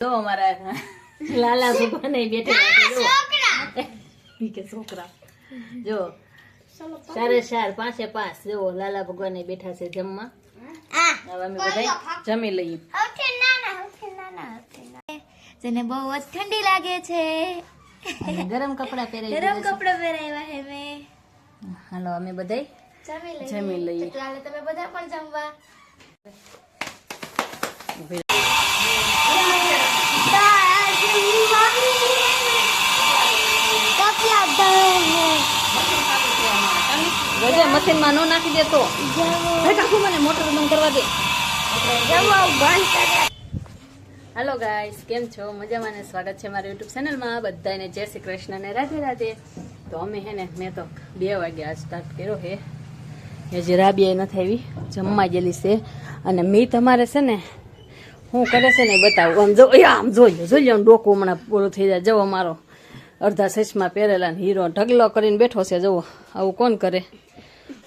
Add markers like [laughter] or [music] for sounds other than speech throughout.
જો અમારા લાલા ભગવાન બેઠેલા કે છોકરા. જો. સારે ચાર પાંચે પાંચ. જો લાલા ભગવાન બેઠા છે જમવા. હવે અમે બધા જમી લઈએ. જેને બહુ જ ઠંડી લાગે છે. ગરમ કપડા પહેરી ગરમ કપડા પહેરાવ્યા હે મે. હાલો અમે બધા જમી લઈએ. જમી લઈએ. તો તમે બધા પણ જમવા. રજા મશીનમાં નો નાખી દેતો તો. કાકુ મને મોટર બંધ કરવા દે. હેલો ગાઈસ કેમ છો? મજામાં ને સ્વાગત છે મારા યુટ્યુબ ચેનલમાં બધાને જય શ્રી કૃષ્ણ ને રાધે રાધે. તો અમે હે ને મેં તો બે વાગ્યા સ્ટાર્ટ કર્યો હે. હજી રાબિયા નથી આવી. જમવા ગયેલી છે. અને મી તમારે છે ને હું કરે છે ને બતાવું. આમ જો આમ જોઈ લો જોઈ લો ડોકું હમણાં પૂરું થઈ જાય. જવો મારો અડધા સચમાં પહેરેલા હીરો ઢગલો કરીને બેઠો છે. જુઓ આવું કોણ કરે?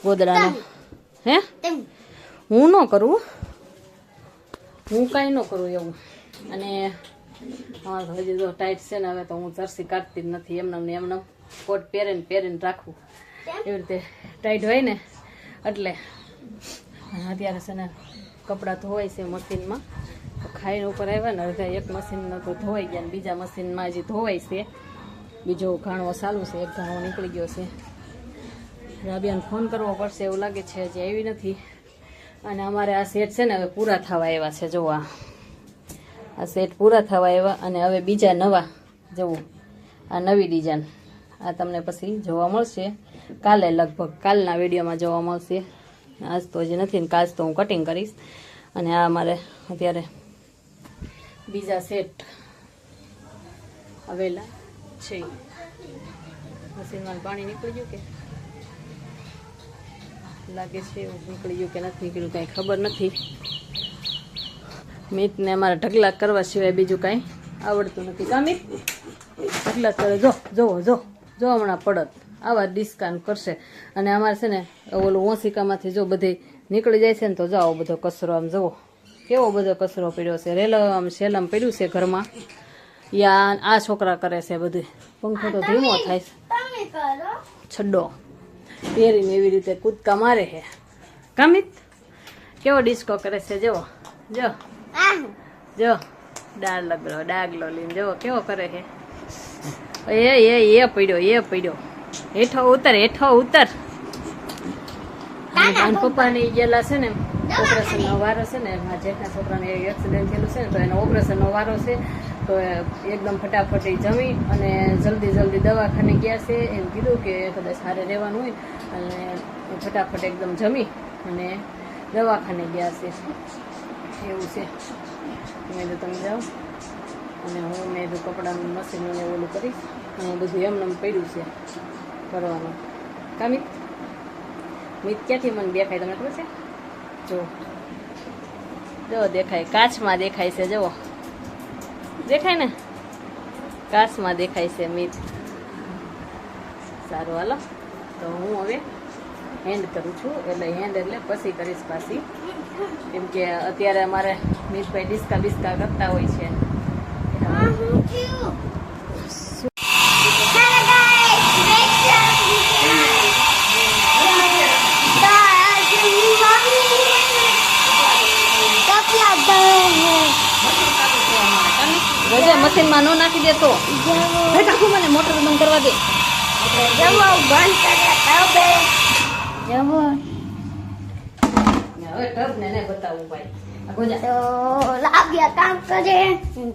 ગોદડાનો હે? હું ન કરું. હું કાંઈ ન કરું એવું. અને તો હજી જો ટાઈટ છે ને હવે તો હું જર્સી કાઢતી જ નથી. એમને એમને કોટ પહેરીને પહેરીને રાખવું એવી રીતે ટાઈટ હોય ને એટલે. અત્યારે છે ને કપડાં ધોવાય છે મશીનમાં. તો ખાઈને ઉપર આવ્યા ને અડધા એક મશીન તો ધોવાઈ ગયા ને બીજા મશીનમાં હજી ધોવાય છે. બીજો ઘાણો ચાલુ છે એક ઘાણો નીકળી ગયો છે. રાબિયાને ફોન કરવો પડશે એવું લાગે છે, હજી આવી નથી. અને અમારે આ સેટ છે ને, હવે પૂરા થવા આવ્યા છે જો આ સેટ પૂરા થવા આવ્યા અને હવે બીજા નવા, જવું. આ નવી ડિઝાઇન આ તમને પછી જોવા મળશે. કાલે લગભગ, કાલના વિડીયોમાં જોવા મળશે. આજ તો હજી નથી ને, કાલ તો હું કટિંગ કરીશ. અને આ અમારે અત્યારે બીજા સેટ આવેલા છે. મશીનમાં પાણી નીકળી ગયું કે? લાગે છે એવું નીકળી ગયું કે નથી નીકળ્યું કાંઈ ખબર નથી. મિતને અમારે ઢગલા કરવા સિવાય બીજું કાંઈ આવડતું નથી. કામિત ઢગલા કરે જો જોવો જો જો હમણાં પડત. આવા ડિસ્કાઉન્ટ કરશે. અને અમારે છે ને ઓલું ઓસિકામાંથી જો બધી નીકળી જાય છે ને તો જાઓ બધો કચરો આમ જવો કેવો બધો કચરો પડ્યો છે? રેલો આમ સેલમ પડ્યું છે ઘરમાં. યા આ છોકરા કરે છે બધું. પંખો તો ધીમો થાય છે. છડ્ડો. પહેરીને એવી રીતે કૂદકા મારે છે. કમિત કેવો ડિસ્કો કરે છે? જો જો જો ડાળ લગડો ડાગલો લઈને જો કેવો કરે છે? એ એ એ પડ્યો એ પડ્યો. હેઠો ઉતર હેઠો ઉતર. અને પપ્પા. ને ગયેલા છે ને ઓપરેશન નો વારો છે ને મારા જેઠના છોકરાને એક્સિડન્ટ થયેલું છે ને તો એનો ઓપરેશન નો વારો છે. તો એકદમ ફટાફટ એ જમી અને જલ્દી જલ્દી દવાખાને ગયા છે. એમ કીધું કે કદાચ સારે રહેવાનું હોય અને ફટાફટ એકદમ જમી અને દવાખાને ગયા છે. એવું છે. મેં તો તમે જાઓ. અને હું મેં તો કપડાનું મશીન ને ઓલું કરીશ અને બધું એમને એમ પડ્યું છે કરવાનું કામિત મિત ક્યાંથી મને દેખાય તમને ખબર છે? જો. જો દેખાય. કાચમાં દેખાય છે, જુઓ. દેખાય ને? કાચમાં દેખાય છે મીઠ. સારું, હાલો. તો હું હવે હેન્ડ કરું છું. એટલે હેન્ડ એટલે પછી કરીશ પાછી. કેમ કે અત્યારે અમારે મિતભાઈ ડિસ્કા બિસ્કા કરતા હોય છે. રજા મશીનમાં નો નાખી દેતો. હે કાકુ, મને મોટર બંધ કરવા દે. હવે ટબ ને એને બતાવવું ભાઈ આ ગોજા તો લાગ્યા કામ કરે. હું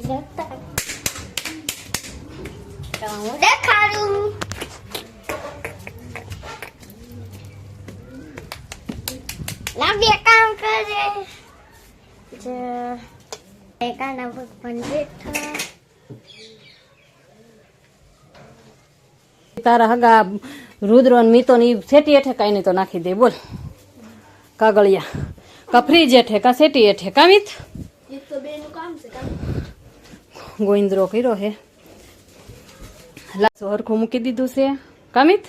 દેખાડું લાગ્યા કામ કરે જે એકાના ભગવાન બેઠા તારા હગા રુદ્ર મીતો ની સેટી હેઠે કાંઈ નહીં તો નાખી દે બોલ. કાગળિયા. કા ફ્રીજ હેઠે કા સેટી હેઠે કા મિત? ગોવિંદરો કર્યો હે. લાસો હરખું મૂકી દીધું છે. કામિત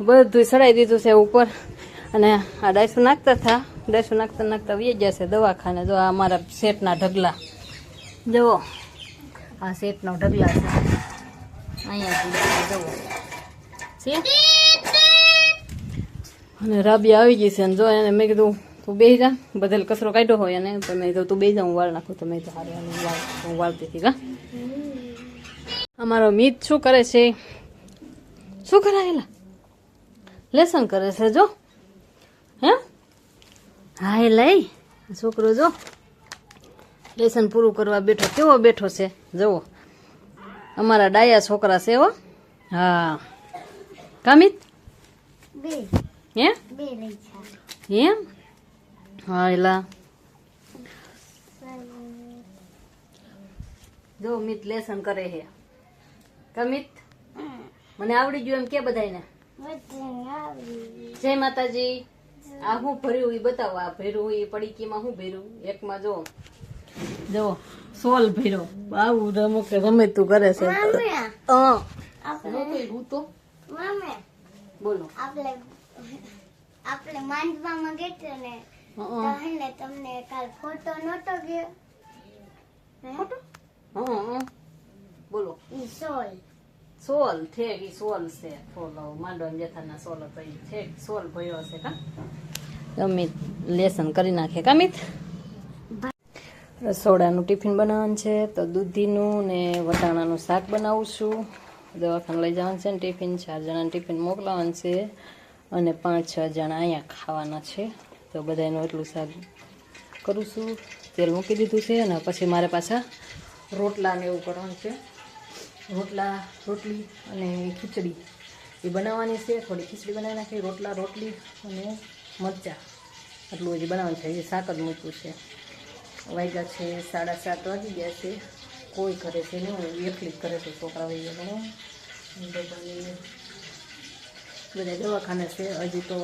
બધું સડાઈ દીધું છે ઉપર. અને આ ડાયસો નાખતા હતા ડાયસો નાખતા નાખતા વી ગયા છે દવાખાને. જો આ અમારા સેટના ઢગલા. જુઓ. આ શેઠનો ઢગલા છે. અહીંયા જવો છે અને રાબી આવી ગઈ છે અને જો એને મેં કીધું, તું બે જા. બધેલ કચરો કાઢ્યો હોય અને તો મેં કીધું, તું બે જા, હું વાળ નાખું. તો મેં તો હારે હું વાળતી હતી કા અમારો મિત શું કરે છે? શું કરાયેલા લેસન કરે છે, જો. હે? હા એ લઈ. છોકરો, જો. લેસન પૂરું કરવા બેઠો, કેવો બેઠો છે? જુઓ. અમારા ડાયા છોકરા છે, હો. હા. કામિત બે હે બે લઈ છે એમ હા એલા જો મિત લેસન કરે છે કમિત મને આવડી ગયું એમ કે બધાને ને જય માતાજી. આ હું ભર્યું એ બતાવો આ ભર્યું એ પડીકીમાં હું ભર્યું? એકમાં જો. જો સોલ ભર્યો. બાવું રમો કે રમે તું કરે છે. અ. હું. તો મમ્મી બોલો. આપણે આપણે માંડવામાં ગયા ને તો હં, હે ને તમને કાલ ફોટો નતો ગયો. ફોટો? હા. બોલો. ઈ સોલ. સોલ ઠેક ઈ સોલ છે. ફોલો માંડવા જેથાના સોલ હતો ઈ. ઠેક સોલ ભયો હશે કા? અમિત લેસન કરી નાખે કામિત રસોડાનું ટિફિન બનાવવાનું છે તો દૂધીનું ને વટાણાનું શાક બનાવું છું. દવાખાને લઈ જવાનું છે ને ટિફિન, ચાર જણાને ટિફિન મોકલાવાનું છે અને પાંચ, છ જણા અહીંયા ખાવાના છે. તો બધાનું એટલું શાક કરું છું. તેલ મૂકી દીધું છે અને પછી મારે પાછા રોટલા ને એવું કરવાનું છે. રોટલા, રોટલી અને ખીચડી એ બનાવવાની છે. થોડી ખીચડી બનાવી નાખી. રોટલા, રોટલી અને મરચાં. આટલું હજી બનાવવાનું છે. હજી શાક જ મૂક્યું છે. વાગ્યા છે સાડા સાત વાગી ગયા છે. કોઈ કરે છે નહીં હું એકલી ઘરે છું છોકરા વહી ગયા બધા દવાખાને છે, હજી તો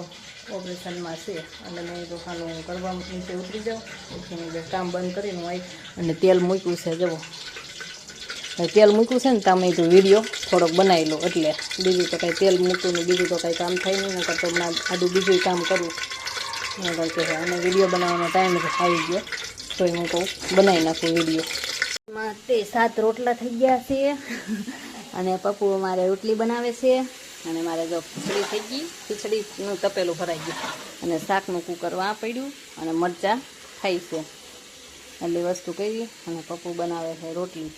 ઓપરેશનમાં છે, અને મેં દુકાનું કરવા નીચે ઉતરી જાઉં, પછી કામ બંધ કરીને હું અને તેલ મૂક્યું છે જવો તેલ મૂક્યું છે ને તમે તો વીડિયો થોડોક બનાવી લો એટલે બીજું તો કાંઈ તેલ મૂક્યું ને, બીજું તો કાંઈ કામ થાય નહીં, નકર તો હમણાં આડું બીજું કામ કરું નકર કે અને વીડિયો બનાવવાનો ટાઈમ આવી ગયો તો હું કહું, બનાવી નાખું વીડિયો એમાં તે સાત રોટલા થઈ ગયા છે. અને પપ્પુ મારે રોટલી બનાવે છે. અને મારે જો ખીચડી થઈ ગઈ. ખીચડીનું તપેલું ભરાઈ ગયું. અને શાકનું કુકર વાં પડ્યું. અને મરચાં થાય છે. એટલી વસ્તુ કરી. અને પપ્પુ બનાવે છે રોટલી.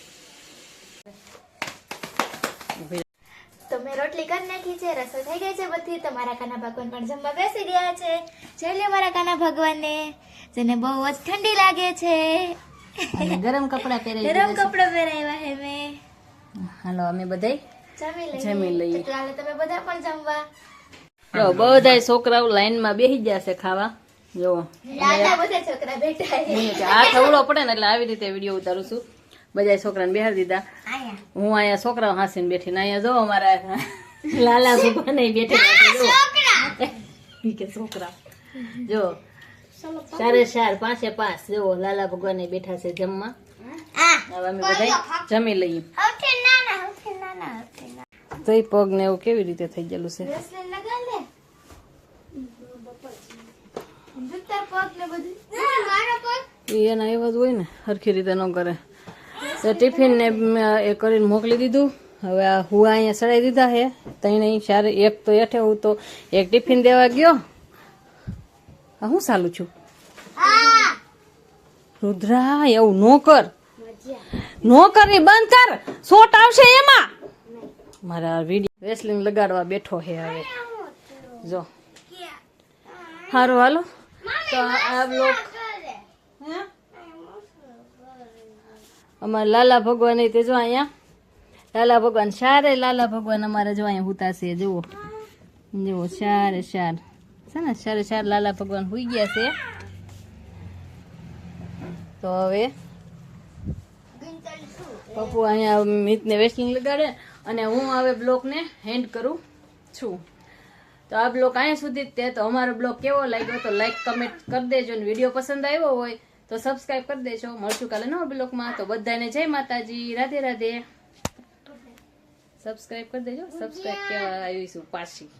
તો મેં રોટલી કરી નાખી છે. રસોઈ થઈ ગઈ છે બધી. તો મારા કાના ભગવાન પણ જમવા બેસી ગયા છે. જોઈ લે મારા કાના ભગવાનને. જેને બહુ જ ઠંડી લાગે છે. અને ગરમ કપડાં પહેરી ગરમ કપડાં પહેરાવ્યા હે મે. હાલો અમે બધાય જમી લઈએ. જમી લઈએ. તમે બધા પણ જમવા. જો બધાય છોકરાઓ લાઈનમાં બેસી ગયા છે ખાવા. જો બધા છોકરા બેઠા આ થવડો પડે ને એટલે આવી રીતે વીડિયો ઉતારું છું. બધા છોકરાને બેહાડી દીધા. હું અહીંયા છોકરાઓ હાસીને બેઠી ને અહીંયા જો અમારા લાલા [laughs] ભગવાન બેઠી છોકરા. જો સારે ચાર પાંચે પાંચ. જો લાલા ભગવાન બેઠા છે જમવા. હવે અમે બધા જમી લઈએ. તો પગ ને એવું કેવી રીતે થઈ ગયેલું છે? એના એવા જ હોય ને સરખી રીતે ન કરે. તો ટિફિન ને એ કરીને મોકલી દીધું. હવે આ હું અહીંયા ચડાવી દીધા છે. તઈને ચારે એક તો હેઠે હું તો એક ટિફિન દેવા ગયો. હું સાલું છું? રુદ્રા એવું નો કર. નો કર ને બંધ કર. શોટ આવશે એમાં. મારા વીડિયો રેસલિંગ લગાડવા બેઠો છે હવે. જો સારું હાલો. તો આ બ્લોક અમારા લાલા ભગવાન તે જો અહીંયા. લાલા ભગવાન સારે લાલા ભગવાન અમારે જો અહીંયા હુતાશે જુઓ. જુઓ સારે ચાર છે ને ચારે ચાર લાલા ભગવાન હોઈ ગયા છે, તો હવે પપ્પુ અહીંયા મિતને વેસ્ટિંગ લગાડે અને હું હવે બ્લોકને હેન્ડ કરું છું. તો આ બ્લોક અહીંયા સુધી જ તે, તો અમારો બ્લોક કેવો લાગ્યો તો લાઈક કમેન્ટ કરી દેજો અને વીડિયો પસંદ આવ્યો હોય તો સબસ્ક્રાઈબ કરી દેજો. મળશું કાલે નવા બ્લોકમાં. તો બધાને જય માતાજી. રાધે રાધે. સબસ્ક્રાઈબ કરી દેજો. સબસ્ક્રાઈબ કેવા આવીશું પાછી.